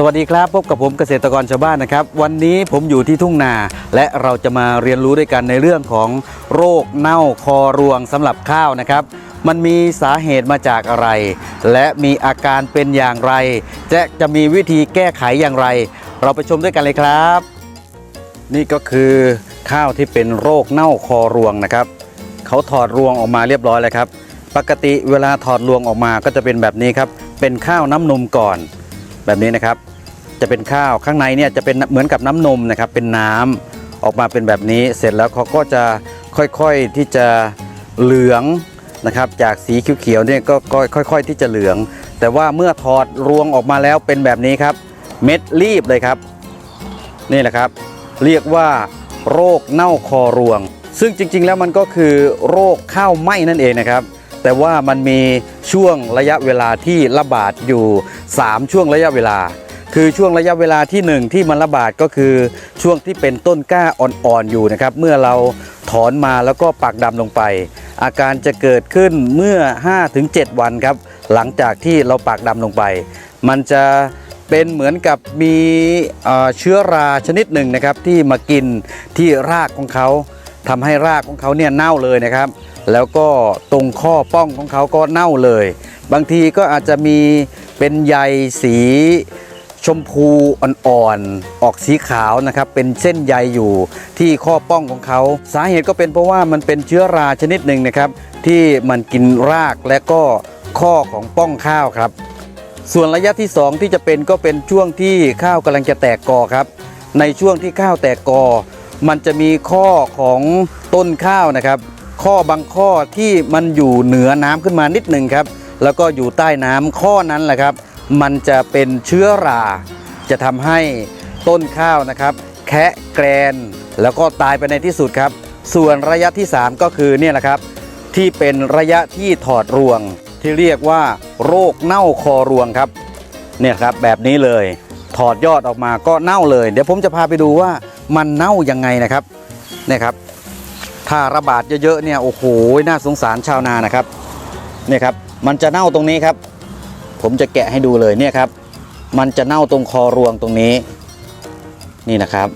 สวัสดีครับพบกับผมเกษตรกรชาวบ้านนะครับ วันนี้ผมอยู่ที่ทุ่งนา และเราจะมาเรียนรู้ด้วยกันในเรื่องของโรคเน่าคอรวงสำหรับข้าวนะครับ มันมีสาเหตุมาจากอะไร และมีอาการเป็นอย่างไรและจะมีวิธีแก้ไขอย่างไร เราไปชมด้วยกันเลยครับ นี่ก็คือข้าวที่เป็นโรคเน่าคอรวงนะครับเขาถอดรวงออกมาเรียบร้อยแล้วครับ ปกติเวลาถอดรวงออกมาก็จะเป็นแบบนี้ครับ เป็นข้าวน้ำนมก่อน แบบนี้นะครับ จะเป็นข้าวข้างในเนี่ยจะเป็นเหมือนกับน้ำนมนะครับ เป็นน้ำออกมาเป็นแบบนี้ เสร็จแล้วเขาก็จะค่อยๆที่จะเหลืองนะครับจากสีเขียวๆเนี่ยก็ค่อย ๆ ที่จะเหลือง แต่ว่าเมื่อถอดรวงออกมาแล้วเป็นแบบนี้ครับ เม็ดรีบเลยครับ นี่แหละครับ เรียกว่า โรคเน่าคอรวง ซึ่งจริง ๆ แล้วมันก็คือโรคข้าวไหม้นั่นเองนะครับ แต่ว่ามันมีช่วงระยะเวลาที่ระบาดอยู่ 3 ช่วงระยะเวลา คือช่วงระยะเวลาที่ 1 ที่มันระบาดก็คือช่วงที่เป็นต้นกล้าอ่อนๆอยู่นะครับ เมื่อเราถอนมาแล้วก็ปักดำลงไป อาการจะเกิดขึ้นเมื่อ 5-7 วันครับ หลังจากที่เราปักดำลงไป มันจะเป็นเหมือนกับมีเชื้อราชนิดหนึ่งนะครับที่มากินที่รากของเขา ทำให้รากของเขาเนี่ยเน่าเลยนะครับ แล้วก็ตรงข้อป้องของเขาก็เน่าเลย บางทีก็อาจจะมีเป็นใยสีชมพูอ่อนๆออกสีขาวนะครับ เป็นเส้นใยอยู่ที่ข้อป้องของเขา สาเหตุก็เป็นเพราะว่ามันเป็นเชื้อราชนิดหนึ่งนะครับ ที่มันกินรากและก็ข้อของป้องข้าวครับ ส่วนระยะที่ 2 ที่จะเป็นก็เป็นช่วงที่ข้าวกำลังจะแตกกอครับ ในช่วงที่ข้าวแตกกอ มันจะมีข้อของต้นข้าวนะครับ ข้อบางข้อที่มันอยู่เหนือน้ำขึ้นมานิดหนึ่งครับ แล้วก็อยู่ใต้น้ำข้อนั้นแหละครับ มันจะเป็นเชื้อรา จะทำให้ต้นข้าวนะครับ แคะแกรน แล้วก็ตายไปในที่สุดครับ ส่วนระยะที่ 3 ก็คือเนี่ยแหละครับ ที่เป็นระยะที่ถอดรวง ที่เรียกว่า โรคเน่าคอรวงครับ เนี่ยครับแบบนี้เลย ถอดยอดออกมาก็เน่าเลย เดี๋ยวผมจะพาไปดูว่ามันเน่ายังไงนะครับเนี่ยครับ ถ้าระบาดเยอะๆเนี่ยโอ้โหน่าสงสารชาวนานะครับเนี่ยครับมันจะเน่าตรงนี้ครับ ผมจะแกะให้ดูเลยเนี่ยครับ มันจะเน่าตรงคอรวงตรงนี้ นี่นะครับ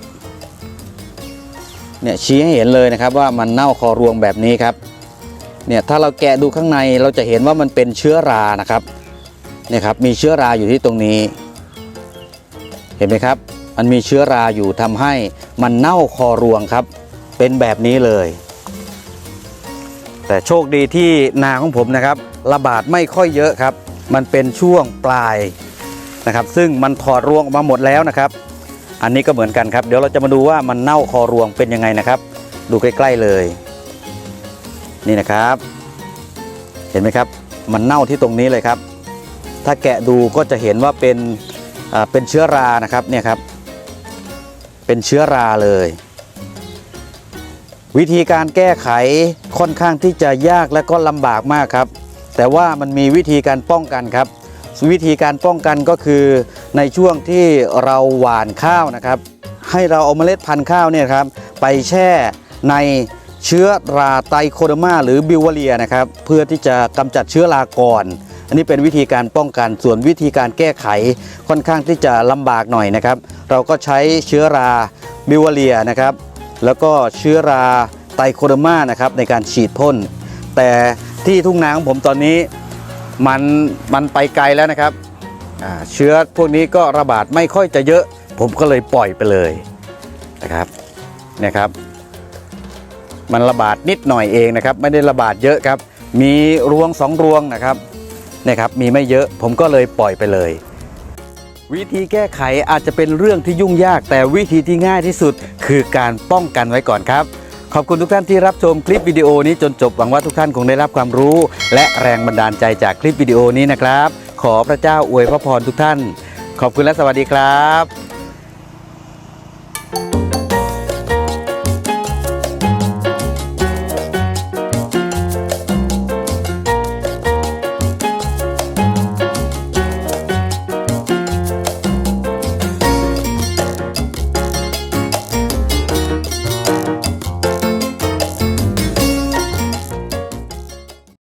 เนี่ยชี้ให้เห็นเลยนะครับว่ามันเน่าคอรวงแบบนี้ครับเนี่ยถ้าเราแกะดูข้างในเราจะเห็นว่ามันเป็นเชื้อรานะครับเนี่ยครับมีเชื้อราอยู่ที่ตรงนี้ ห็นไหมครับ มันมีเชื้อราอยู่ทำให้มันเน่าคอรวงครับ เป็นแบบนี้เลย แต่โชคดีที่นาของผมนะครับ ระบาดไม่ค่อยเยอะครับ มันเป็นช่วงปลายนะครับ ซึ่งมันถอดรวงออกมาหมดแล้วนะครับ อันนี้ก็เหมือนกันครับ เดี๋ยวเราจะมาดูว่ามันเน่าคอรวงเป็นยังไงนะครับ ดูใกล้ๆเลย นี่นะครับ เห็นไหมครับ มันเน่าที่ตรงนี้เลยครับ ถ้าแกะดูก็จะเห็นว่าเป็น เป็นเชื้อรานะครับเนี่ยครับเป็นเชื้อราเลย วิธีการแก้ไขค่อนข้างที่จะยากและก็ลำบากมากครับ แต่ว่ามันมีวิธีการป้องกันครับ วิธีการป้องกันก็คือในช่วงที่เราหว่านข้าวนะครับ ให้เราเอาเมล็ดพันธุ์ข้าวเนี่ยครับไปแช่ในเชื้อราไตโคโดมาหรือบิวเวเรียนะครับ เพื่อที่จะกำจัดเชื้อราก่อน อันนี้เป็นวิธีการป้องกันส่วนวิธีการแก้ไขค่อนข้างที่จะลำบากหน่อยนะครับ เราก็ใช้เชื้อราบิวเวเรียนะครับ แล้วก็เชื้อราไตโคโดมานะครับในการฉีดพ่น แต่ที่ทุ่งนาของผมตอนนี้มันมันไปไกลแล้วนะครับเชื้อพวกนี้ก็ระบาดไม่ค่อยจะเยอะ ผมก็เลยปล่อยไปเลยนะครับเนี่ยครับ มันระบาดนิดหน่อยเองนะครับ ไม่ได้ระบาดเยอะครับ มีรวงสองรวงนะครับ นะครับมีไม่เยอะผมก็เลยปล่อยไปเลย วิธีแก้ไขอาจจะเป็นเรื่องที่ยุ่งยาก แต่วิธีที่ง่ายที่สุด คือการป้องกันไว้ก่อนครับ ขอบคุณทุกท่านที่รับชมคลิปวิดีโอนี้จนจบหวังว่าทุกท่านคงได้รับความรู้ และแรงบันดาลใจจากคลิปวิดีโอนี้นะครับ ขอพระเจ้าอวยพระพรทุกท่าน ขอบคุณและสวัสดีครับ